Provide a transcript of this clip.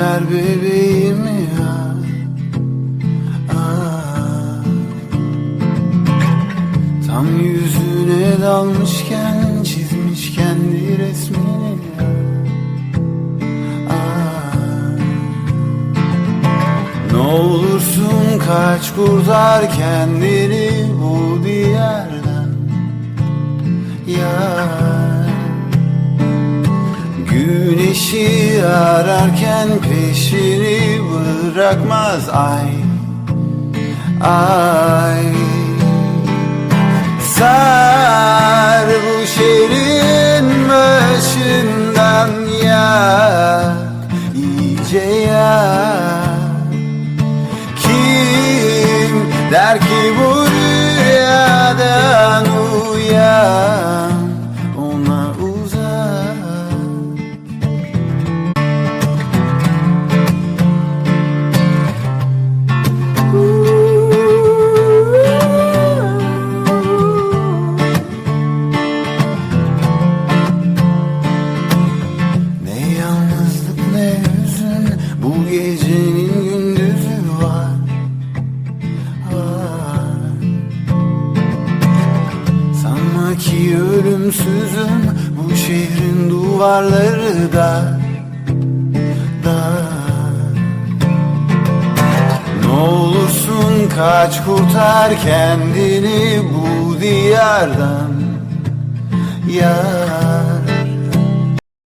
bebeğimi ya Aa. Tam yüzüne dalmışken çizmiş kendi resmini ya Aa. Ne olursun kaç kurtar kendini bu diyardan Ya Güneşi ararken peşini bırakmaz. Ay Ay. Sar bu şehrin başından ya iyice ya Kim der ki bu rüyadan uyan hüzün Bu gecenin gündüzü var. Var. Sanma ki ölümsüzüm Bu şehrin duvarları da Dar Ne olursun kaç kurtar kendini bu diyardan. Ya